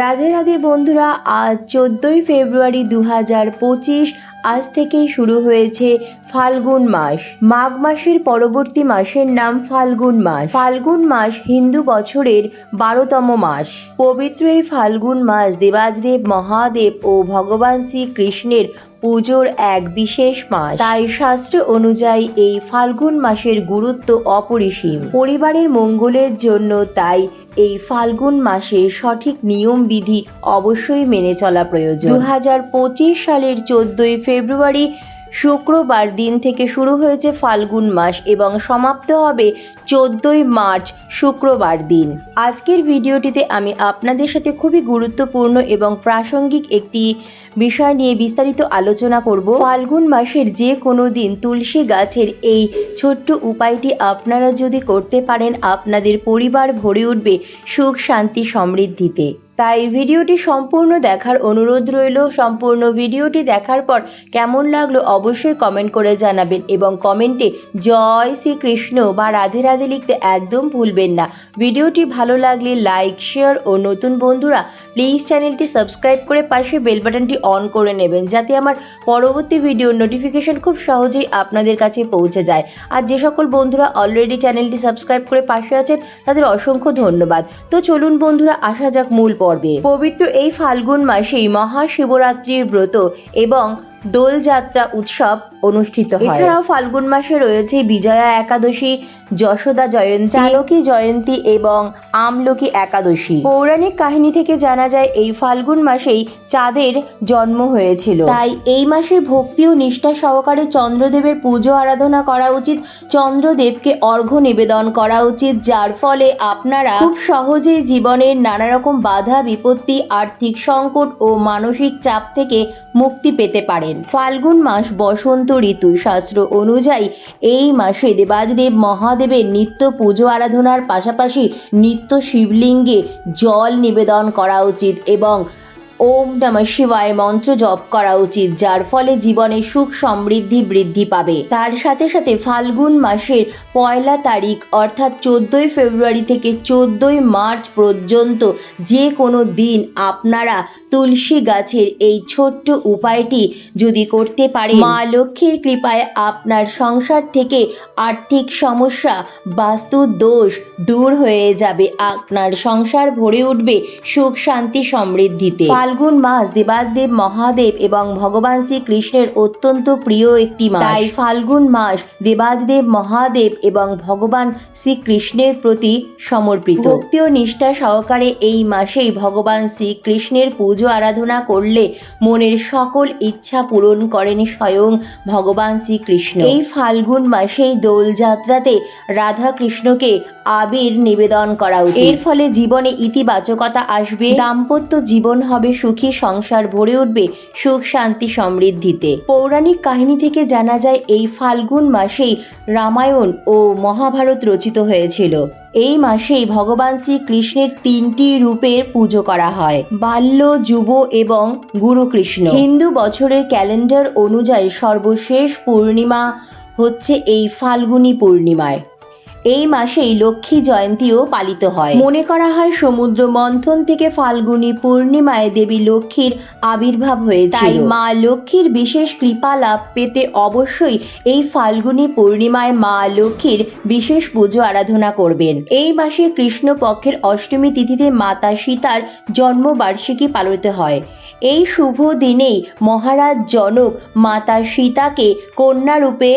রাধে রাধে বন্ধুরা, আজ চোদ্দোই ফেব্রুয়ারি দু হাজার পঁচিশ, আজ থেকেই শুরু হয়েছে ফাল্গুন মাস। মাঘ মাসের পরবর্তী মাসের নাম ফাল্গুন মাস। ফাল্গুন মাস হিন্দু বছরের বারোতম মাস। পবিত্র এই ফাল্গুন মাস দেবাদিদেব, মহাদেব ও ভগবান শ্রীকৃষ্ণের পুজোর এক বিশেষ মাস। তাই শাস্ত্র অনুযায়ী এই ফাল্গুন মাসের গুরুত্ব অপরিসীম। পরিবারের মঙ্গলের জন্য তাই এই ফাল্গুন মাসে সঠিক নিয়ম বিধি অবশ্যই মেনে চলা প্রয়োজন। দু হাজার পঁচিশ সালের চোদ্দই ফেব্রুয়ারি শুক্রবার দিন থেকে শুরু হয়েছে ফাল্গুন মাস এবং সমাপ্ত হবে চোদ্দই মার্চ শুক্রবার দিন। আজকের ভিডিওটিতে আমি আপনাদের সাথে খুবই গুরুত্বপূর্ণ এবং প্রাসঙ্গিক একটি বিষয় নিয়ে বিস্তারিত আলোচনা করব। ফাল্গুন মাসের যে কোনো দিন তুলসী গাছের এই ছোট্ট উপায়টি আপনারা যদি করতে পারেন, আপনাদের পরিবার ভরে উঠবে সুখ, শান্তি, সমৃদ্ধিতে। তাই ভিডিওটি সম্পূর্ণ দেখার অনুরোধ রইল। সম্পূর্ণ ভিডিওটি দেখার পর কেমন লাগল অবশ্যই কমেন্ট করে জানাবেন এবং কমেন্টে জয় শ্রীকৃষ্ণ বা রাধে রাধে লিখতে একদম ভুলবেন না। ভিডিওটি ভালো লাগলে লাইক শেয়ার ও নতুন বন্ধুরা প্লিজ চ্যানেলটি সাবস্ক্রাইব করে পাশে বেল বাটনটি অন করে নেবেন যাতে আমার পরবর্তী ভিডিওর নোটিফিকেশন খুব সহজেই আপনাদের কাছে পৌঁছে যায়। আর যে সকল বন্ধুরা অলরেডি চ্যানেলটি সাবস্ক্রাইব করে পাশে আছেন তাদের অসংখ্য ধন্যবাদ। তো চলুন বন্ধুরা, আসা যাক মূল পর্বে। পবিত্র এই ফাল্গুন মাসেই মহাশিবরাত্রির ব্রত এবং দোলযাত্রা উৎসব অনুষ্ঠিত হয়। এছাড়াও ফাল্গুন মাসে রয়েছে বিজয়া একাদশী যশোদা জয়ন্তী চালকী জয়ন্তী এবং আমলকি একাদশী। পৌরাণিক কাহিনী থেকে জানা যায় এই ফাল্গুন মাসেই চাঁদের জন্ম হয়েছিল। তাই এই মাসে ভক্তি ও নিষ্ঠা সহকারে চন্দ্রদেবের পুজো আরাধনা করা উচিত। চন্দ্রদেবকে অর্ঘ্য নিবেদন করা উচিত যার ফলে আপনারা খুব সহজেই জীবনের নানা রকম বাধা বিপত্তি আর্থিক সংকট ও মানসিক চাপ থেকে মুক্তি পেতে পারেন। ফাল্গুন মাস বসন্ত ঋতু শাস্ত্র অনুযায়ী এই মাসে দেবাদিদেব মহাদেবের নিত্য পুজো আরাধনার পাশাপাশি নিত্য শিবলিঙ্গে জল নিবেদন করা উচিত এবং ওম নমঃ শিবায়, মন্ত্র জপ করা উচিত, যার ফলে জীবনে সুখ সমৃদ্ধি বৃদ্ধি পাবে। তার সাথে সাথে ফাল্গুন মাসের পয়লা তারিখ, অর্থাৎ চোদ্দোই ফেব্রুয়ারি থেকে চোদ্দোই মার্চ পর্যন্ত যে কোনো দিন আপনারা তুলসী গাছের এই ছোট্ট উপায়টি যদি করতে পারেন, মা লক্ষ্মীর কৃপায় আপনার সংসার থেকে আর্থিক সমস্যা, বাস্তু দোষ দূর হয়ে যাবে। আপনার সংসার ভরে উঠবে সুখ শান্তি সমৃদ্ধিতে। ফাল্গুন মাস দেবাদেব মহাদেব এবং ভগবান শ্রীকৃষ্ণের অত্যন্ত প্রিয় একটি মাস। তাই ফাল্গুন মাস দেবাদেব মহাদেব এবং ভগবান শ্রীকৃষ্ণের প্রতি সমর্পিত। ভক্তি ও নিষ্ঠা সহকারে এই মাসেই ভগবান শ্রীকৃষ্ণের পুজো আরাধনা করলে মনের সকল ইচ্ছা পূরণ করেন স্বয়ং ভগবান শ্রীকৃষ্ণ। এই ফাল্গুন মাসেই দোলযাত্রাতে রাধা কৃষ্ণকে আবির নিবেদন করা উচিত। এর ফলে জীবনে ইতিবাচকতা আসবে, দাম্পত্য জীবন হবে, সুখী সংসার ভরে উঠবে, সুখ, শান্তি সমৃদ্ধিতে। পৌরাণিক কাহিনী থেকে জানা যায়, এই ফাল্গুন মাসেই রামায়ণ ও মহাভারত রচিত হয়েছিল। এই মাসেই ভগবান শ্রীকৃষ্ণের তিনটি রূপের পুজো করা হয়, বাল্য, যুব এবং গুরুকৃষ্ণ। হিন্দু বছরের ক্যালেন্ডার অনুযায়ী সর্বশেষ পূর্ণিমা হচ্ছে এই ফাল্গুনী পূর্ণিমায়। এই মাসেই লক্ষ্মী জয়ন্তীও পালিত হয়। মনে করা হয় সমুদ্র মন্থন থেকে ফাল্গুনী পূর্ণিমায় দেবী লক্ষ্মীর আবির্ভাব হয়েছে তাই মা লক্ষ্মীর বিশেষ কৃপা লাভ পেতে অবশ্যই এই ফাল্গুনী পূর্ণিমায় মা লক্ষ্মীর বিশেষ পুজো আরাধনা করবেন। এই মাসে কৃষ্ণপক্ষের অষ্টমী তিথিতে মাতা সীতার জন্মবার্ষিকী পালিত হয়। এই শুভ দিনেই মহারাজ জনক মাতা সীতাকে কন্যা রূপে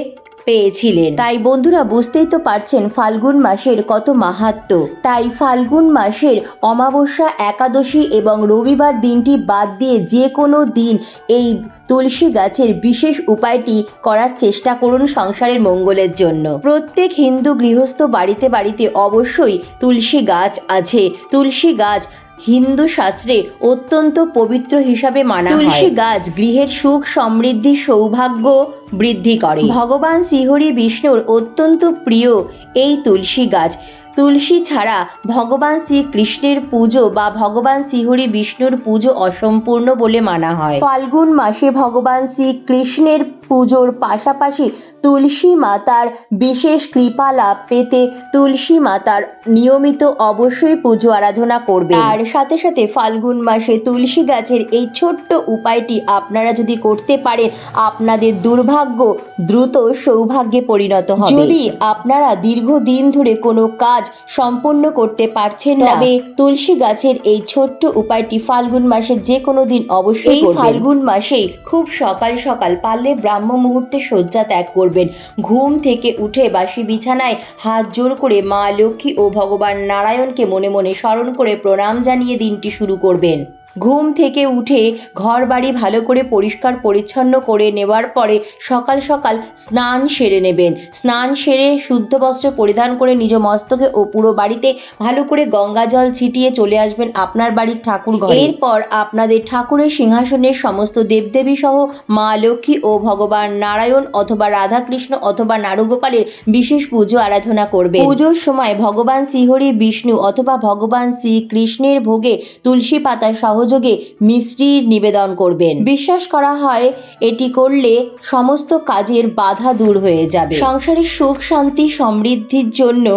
পেয়েছিলেন। তাই বন্ধুরা বুঝতেই তো পারছেন ফাল্গুন মাসের কত মাহাত্ম। তাই ফাল্গুন মাসের অমাবস্যা, একাদশী এবং রবিবার দিনটি বাদ দিয়ে যে কোনো দিন এই তুলসী গাছের বিশেষ উপায়টি করার চেষ্টা করুন সংসারের মঙ্গলের জন্য। প্রত্যেক হিন্দু গৃহস্থ বাড়িতে বাড়িতে অবশ্যই তুলসী গাছ আছে। তুলসী গাছ হিন্দু শাস্ত্রে অত্যন্ত পবিত্র হিসাবে মানা তুলসী গাছ গৃহের সুখ সমৃদ্ধি সৌভাগ্য বৃদ্ধি করে। ভগবান শ্রীহরি বিষ্ণুর অত্যন্ত প্রিয় এই তুলসী গাছ। তুলসী ছাড়া ভগবান শ্রীকৃষ্ণের পুজো বা ভগবান শ্রীহরি বিষ্ণুর পুজো অসম্পূর্ণ বলে মানা হয়। ফাল্গুন মাসে ভগবান শ্রীকৃষ্ণের পুজোর পাশাপাশি তুলসী মাতার বিশেষ কৃপা লাভ পেতে তুলসী মাতার নিয়মিত অবশ্যই পুজো আরাধনা করবে আর সাথে সাথে ফাল্গুন মাসে তুলসী গাছের এই ছোট্ট উপায়টি আপনারা যদি করতে পারেন আপনাদের দুর্ভাগ্য দ্রুত সৌভাগ্যে পরিণত হবে। যদি আপনারা দীর্ঘদিন ধরে কোনো কাজ সম্পন্ন করতে পারছেন না তবে তুলসী গাছের এই ছোট্ট উপায়টি ফাল্গুন মাসের যে কোনো দিন অবশ্যই ফাল্গুন মাসেই খুব সকাল সকাল পারলে ব্রাহ্ম মুহূর্তে শয্যা ত্যাগ করবেন। ঘুম থেকে উঠে বাসি বিছানায় হাত জোর করে মা লক্ষ্মী ও ভগবান নারায়ণকে মনে মনে স্মরণ করে প্রণাম জানিয়ে দিনটি শুরু করবেন। ঘুম থেকে উঠে ঘর বাড়ি ভালো করে পরিষ্কার পরিচ্ছন্ন করে নেওয়ার পরে সকাল সকাল স্নান সেরে নেবেন। স্নান সেরে শুদ্ধ বস্ত্র পরিধান করে নিজ মস্তকে ও পুরো বাড়িতে ভালো করে গঙ্গা জল ছিটিয়ে চলে আসবেন আপনার বাড়ির ঠাকুর এরপর আপনাদের ঠাকুরের সিংহাসনের সমস্ত দেবদেবী সহ মা লক্ষ্মী ও ভগবান নারায়ণ অথবা রাধাকৃষ্ণ অথবা নারুগোপালের বিশেষ পুজো আরাধনা করবে পুজোর সময় ভগবান শ্রীহরি, বিষ্ণু অথবা ভগবান শ্রীকৃষ্ণের ভোগে তুলসী পাতা সহযোগে মিষ্টির নিবেদন করবেন। বিশ্বাস করা হয়, এটি করলে সমস্ত কাজের বাধা দূর হয়ে যাবে। সংসারের সুখ, শান্তি, সমৃদ্ধির জন্য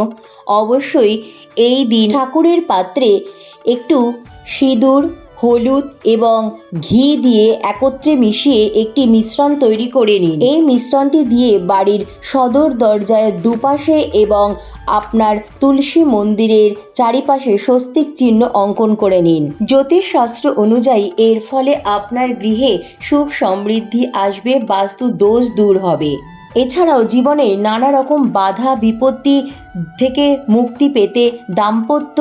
অবশ্যই এই দিন ঠাকুরের পাত্রে একটু সিঁদুর হলুদ এবং ঘি দিয়ে একত্রে মিশিয়ে একটি মিশ্রণ তৈরি করে নিন। এই মিশ্রণটি দিয়ে বাড়ির সদর দরজায় দুপাশে এবং আপনার তুলসী মন্দিরের চারিপাশে স্বস্তিক চিহ্ন অঙ্কন করে নিন। জ্যোতিষশাস্ত্র অনুযায়ী এর ফলে আপনার গৃহে সুখ সমৃদ্ধি আসবে, বাস্তু দোষ দূর হবে। এছাড়াও জীবনে নানা রকম বাধা, বিপত্তি থেকে মুক্তি পেতে দাম্পত্য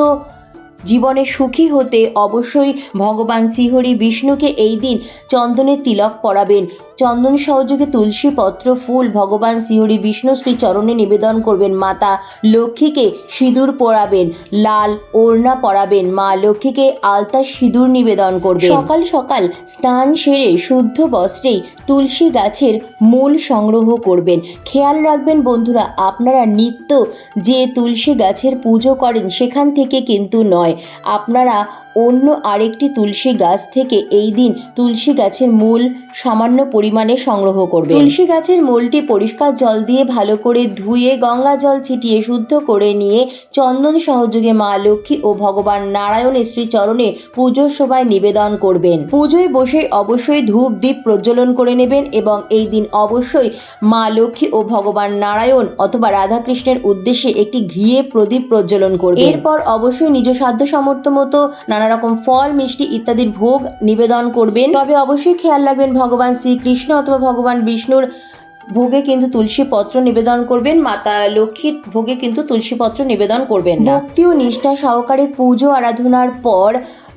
জীবনে সুখী হতে অবশ্যই ভগবান শ্রীহরি বিষ্ণুকে এই দিন চন্দনের তিলক পরাবেন। চন্দন সহযোগে তুলসী পত্র, ফুল, ভগবান শ্রীহরি বিষ্ণু শ্রী চরণে নিবেদন করবেন মাতা লক্ষ্মীকে সিঁদুর পরাবেন, লাল ওড়না পরাবেন, মা লক্ষ্মীকে আলতা সিঁদুর নিবেদন করবেন। সকাল সকাল স্নান সেরে শুদ্ধ বস্ত্রেই তুলসী গাছের মূল সংগ্রহ করবেন। খেয়াল রাখবেন বন্ধুরা, আপনারা নিত্য যে তুলসী গাছের পুজো করেন, সেখান থেকে কিন্তু নয়। আপনারা অন্য আরেকটি তুলসী গাছ থেকে এই দিন তুলসী গাছের মূল সামান্য পরিমাণে সংগ্রহ করবে তুলসী গাছের মূলটি পরিষ্কার জল দিয়ে ভালো করে ধুয়ে, গঙ্গা জল ছিটিয়ে শুদ্ধ করে নিয়ে চন্দন সহযোগে মা লক্ষ্মী ও ভগবান নারায়ণের শ্রী চরণে পুজোর সভায় নিবেদন করবেন। পুজোয় বসে অবশ্যই ধূপ দ্বীপ প্রজ্বলন করে নেবেন এবং এই দিন অবশ্যই মা লক্ষ্মী ও ভগবান নারায়ণ অথবা রাধাকৃষ্ণের উদ্দেশ্যে একটি ঘিয়ে প্রদীপ প্রজ্বলন করবেন। এরপর অবশ্যই নিজ সাধ্য সামর্থ্য মতো নানা রকম ফল, মিষ্টি ইত্যাদির ভোগ নিবেদন করবেন। তবে অবশ্যই খেয়াল রাখবেন, ভগবান শ্রীকৃষ্ণ অথবা ভগবান বিষ্ণুর ভোগে কিন্তু তুলসী পত্র নিবেদন করবেন, মাতা লক্ষ্মীর ভোগে কিন্তু তুলসী পত্র নিবেদন করবেন ভক্তি ও নিষ্ঠা সহকারে পুজো আরাধনার পর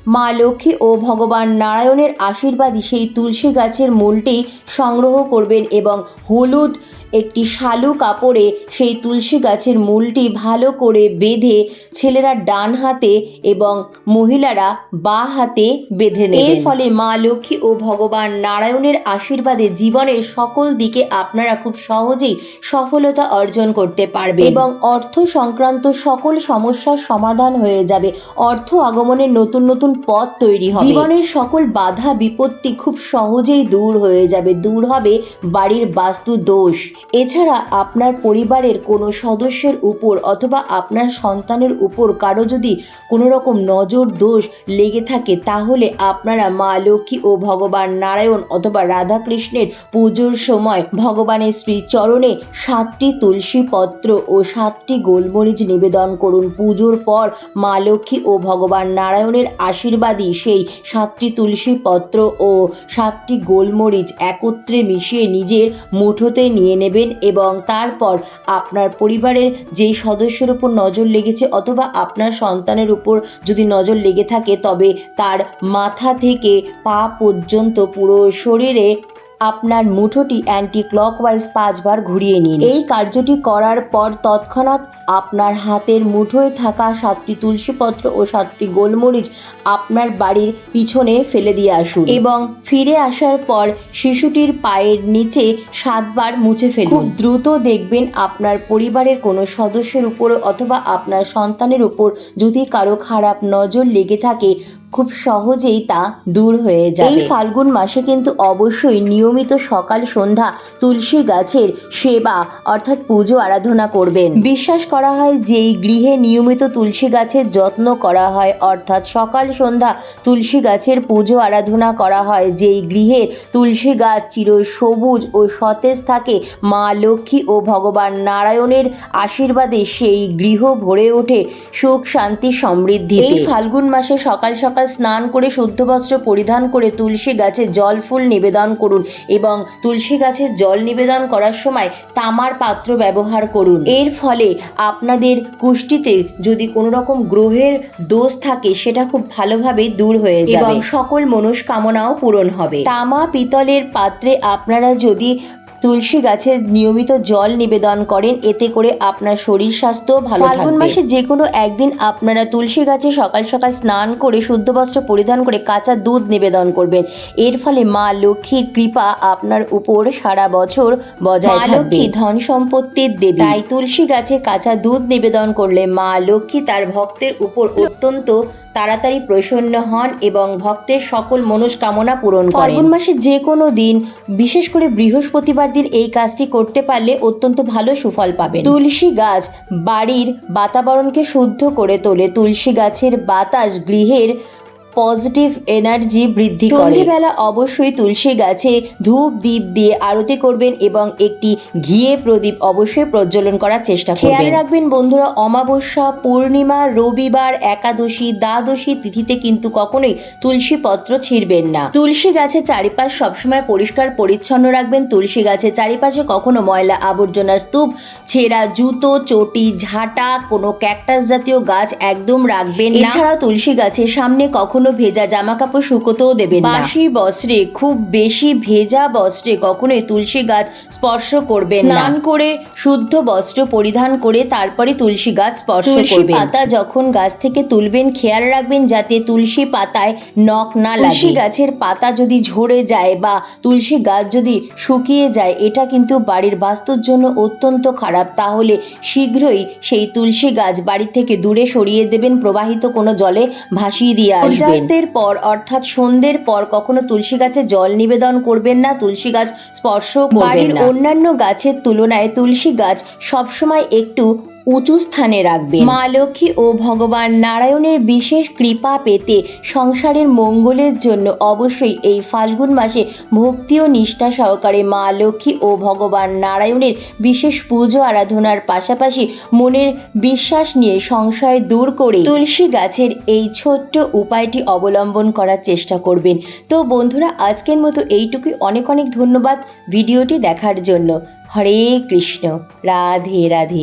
মা লক্ষ্মী ও ভগবান নারায়ণের আশীর্বাদী সেই তুলসী গাছের মূলটি সংগ্রহ করবেন এবং হলুদ একটি শালু কাপড়ে সেই তুলসী গাছের মূলটি ভালো করে বেঁধে ছেলেরা ডান হাতে এবং মহিলারা বা হাতে বেঁধে নেবেন। এর ফলে মা লক্ষ্মী ও ভগবান নারায়ণের আশীর্বাদে জীবনের সকল দিকে আপনারা খুব সহজেই সফলতা অর্জন করতে পারবে এবং অর্থ সংক্রান্ত সকল সমস্যার সমাধান হয়ে যাবে। অর্থ আগমনের নতুন নতুন পথ তৈরি হবে। জীবনের সকল বাধা বিপত্তি খুব সহজেই দূর হয়ে যাবে। দূর হবে বাড়ির বাস্তু দোষ এছাড়া আপনার পরিবারের কোনো সদস্যের উপর অথবা আপনার সন্তানের উপর কারও যদি কোনো রকম নজর, দোষ লেগে থাকে, তাহলে আপনারা মা লক্ষ্মী ও ভগবান নারায়ণ অথবা রাধাকৃষ্ণের পুজোর সময় ভগবানের শ্রী চরণে সাতটি তুলসী পত্র ও সাতটি গোলমরিচ নিবেদন করুন। পুজোর পর মা লক্ষ্মী ও ভগবান নারায়ণের আশীর্বাদী সেই সাতটি তুলসী পত্র ও সাতটি গোলমরিচ একত্রে মিশিয়ে নিজের মুঠোতে নিয়ে নেবেন এবং তারপর আপনার পরিবারের যেই সদস্যের উপর নজর লেগেছে অথবা আপনার সন্তানের উপর যদি নজর লেগে থাকে, তবে তার মাথা থেকে পা পর্যন্ত পুরো শরীরে আপনার মুঠোটি অ্যান্টি ক্লকওয়াইজ পাঁচবার ঘুরিয়ে নিন। এই কার্যটি করার পর তৎক্ষণাৎ আপনার হাতের মুঠোয় থাকা সাতটি তুলসীপত্র ও সাতটি গোলমরিচ আপনার বাড়ির পিছনে ফেলে দিয়ে আসুন এবং ফিরে আসার পর শিশুটির পায়ের নিচে সাতবার মুছে ফেলুন। দ্রুত দেখবেন আপনার পরিবারের কোনো সদস্যের উপর অথবা আপনার সন্তানের উপর যদি কারও খারাপ নজর লেগে থাকে খুব সহজেই তা দূর হয়ে যায় এই ফাল্গুন মাসে কিন্তু অবশ্যই নিয়মিত সকাল সন্ধ্যা তুলসী গাছের সেবা অর্থাৎ পুজো আরাধনা করবেন। বিশ্বাস করা হয় যেই গৃহে নিয়মিত তুলসী গাছের যত্ন করা হয় অর্থাৎ সকাল সন্ধ্যা তুলসী গাছের পুজো আরাধনা করা হয় যেই গৃহের তুলসী গাছ চির সবুজ ও সতেজ থাকে মা লক্ষ্মী ও ভগবান নারায়ণের আশীর্বাদে সেই গৃহ ভরে ওঠে সুখ শান্তি সমৃদ্ধি এই ফাল্গুন মাসে সকাল সকাল স্নান করে শুদ্ধ বস্ত্র পরিধান করে তুলসী গাছে জল ফুল নিবেদন করুন এবং তুলসী গাছের জল নিবেদন করার সময় তামার পাত্র ব্যবহার করুন। এর ফলে আপনাদের কুষ্টিতে যদি কোনো রকম গ্রহের দোষ থাকে সেটা খুব ভালোভাবে দূর হয়ে যাবে। এবং সকল মনস্কামনাও পূরণ হবে। তামা পিতলের পাত্রে আপনারা যদি তুলসী গাছের নিয়মিত জল নিবেদন করেন। এতে করে আপনার শরীর স্বাস্থ্য ভালো ফাল্গুন মাসে যে কোনো একদিন আপনারা তুলসী গাছে সকাল সকাল স্নান করে শুদ্ধ বস্ত্র পরিধান করে কাঁচা দুধ নিবেদন করবেন। এর ফলে মা লক্ষ্মীর কৃপা আপনার উপর সারা বছর বজায় থাকবে। লক্ষ্মী ধন সম্পত্তির দেবী। তাই তুলসী গাছে কাঁচা দুধ নিবেদন করলে মা লক্ষ্মী তার ভক্তের উপর অত্যন্ত তাড়াতাড়ি প্রসন্ন হন এবং ভক্তের সকল মনস্কামনা পূরণ করেন। ফাল্গুন মাসে যে কোনো দিন বিশেষ করে বৃহস্পতিবার দিন এই কাজটি করতে পারলে অত্যন্ত ভালো সুফল পাবেন। তুলসী গাছ বাড়ির বাতাবরণকে শুদ্ধ করে তোলে। তুলসী গাছের বাতাস গৃহের পজিটিভ এনার্জি বৃদ্ধি করে। সন্ধ্যেবেলা অবশ্যই তুলসী গাছে ধূপ দ্বীপ দিয়ে আরতি করবেন এবং একটি ঘিয়ে প্রদীপ অবশ্যই প্রজ্বলন করার চেষ্টা করবেন। খেয়াল রাখবেন বন্ধুরা অমাবস্যা পূর্ণিমা রবিবার একাদশী দ্বাদশী তিথিতে কিন্তু কখনোই তুলসী পত্র ছিঁড়বেন না। তুলসী গাছের চারিপাশ সবসময় পরিষ্কার পরিচ্ছন্ন রাখবেন। তুলসী গাছের চারিপাশে কখনো ময়লা আবর্জনার স্তূপ ছেঁড়া জুতো চটি ঝাঁটা কোনো ক্যাকটাস জাতীয় গাছ একদম রাখবেন এছাড়া তুলসী গাছের সামনে কখনো ভেজা জামা কাপড় শুকোতেও দেবেন না। বাসি বস্ত্রে খুব বেশি ভেজা বস্ত্রে কখনোই তুলসী গাছ স্পর্শ করবেন না। স্নান করে শুদ্ধ বস্ত্র পরিধান করে তারপরে তুলসী গাছ স্পর্শ করবেন পাতা যখন গাছ থেকে তুলবেন খেয়াল রাখবেন যাতে তুলসী পাতায় নখ না লাগে। তুলসী গাছের পাতা যদি ঝরে যায় বা তুলসী গাছ যদি শুকিয়ে যায় এটা কিন্তু বাড়ির বাস্তুর জন্য অত্যন্ত খারাপ। তাহলে শীঘ্রই সেই তুলসী গাছ বাড়ি থেকে দূরে সরিয়ে দেবেন প্রবাহিত কোনো জলে ভাসিয়ে দিয়ে আসবেন সূর্যাস্তের পর অর্থাৎ সন্ধ্যের পর কখনো তুলসী গাছে জল নিবেদন করবেন না তুলসী গাছ স্পর্শ বাড়ির অন্যান্য গাছের তুলনায় তুলসী গাছ সবসময় একটু উঁচু স্থানে রাখবে মা লক্ষ্মী ও ভগবান নারায়ণের বিশেষ কৃপা পেতে সংসারের মঙ্গলের জন্য অবশ্যই এই ফাল্গুন মাসে ভক্তি ও নিষ্ঠা সহকারে মা লক্ষ্মী ও ভগবান নারায়ণের বিশেষ পুজো আরাধনার পাশাপাশি মনের বিশ্বাস নিয়ে সংশয় দূর করে তুলসী গাছের এই ছোট্ট উপায়টি অবলম্বন করার চেষ্টা করবেন। তো বন্ধুরা, আজকের মতো এইটুকুই। অনেক অনেক ধন্যবাদ ভিডিওটি দেখার জন্য। হরে কৃষ্ণ। রাধে রাধে।